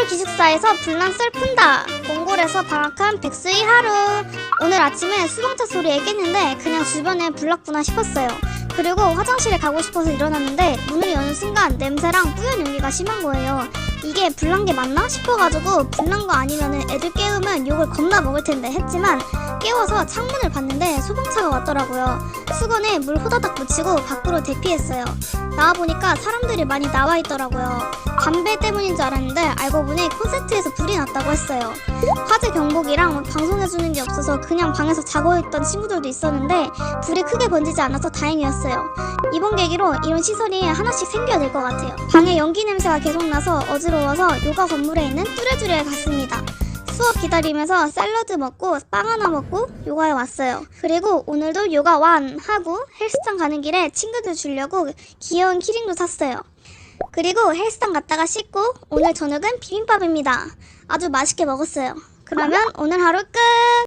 서울 기숙사에서 불난 썰 푼다. 몽골에서 방학한 백수의 하루. 오늘 아침에 수동차 소리에 깼는데 그냥 주변에 불났구나 싶었어요. 그리고 화장실에 가고 싶어서 일어났는데 문을 여는 순간 냄새랑 뿌연 용기가 심한 거예요. 이게 불난 게 맞나 싶어가지고 불난 거 아니면은 애들 깨우면 욕을 겁나 먹을 텐데 했지만 깨워서 창문을 봤는데 소방차가 왔더라고요. 수건에 물 호다닥 묻히고 밖으로 대피했어요. 나와보니까 사람들이 많이 나와 있더라고요. 담배 때문인 줄 알았는데 알고 보니 콘서트에서 불이 났다고 했어요. 화재 경보기랑 막 방송해주는 게 없어서 그냥 방에서 자고 있던 친구들도 있었는데 불이 크게 번지지 않아서 다행이었어요. 이번 계기로 이런 시설이 하나씩 생겨야 될 것 같아요. 방에 연기 냄새가 계속 나서 어지러워서 요가 건물에 있는 뚜레쥬레에 갔습니다. 수업 기다리면서 샐러드 먹고 빵 하나 먹고 요가에 왔어요. 그리고 오늘도 요가 완 하고 헬스장 가는 길에 친구들 주려고 귀여운 키링도 샀어요. 그리고 헬스장 갔다가 씻고 오늘 저녁은 비빔밥입니다. 아주 맛있게 먹었어요. 그러면 오늘 하루 끝!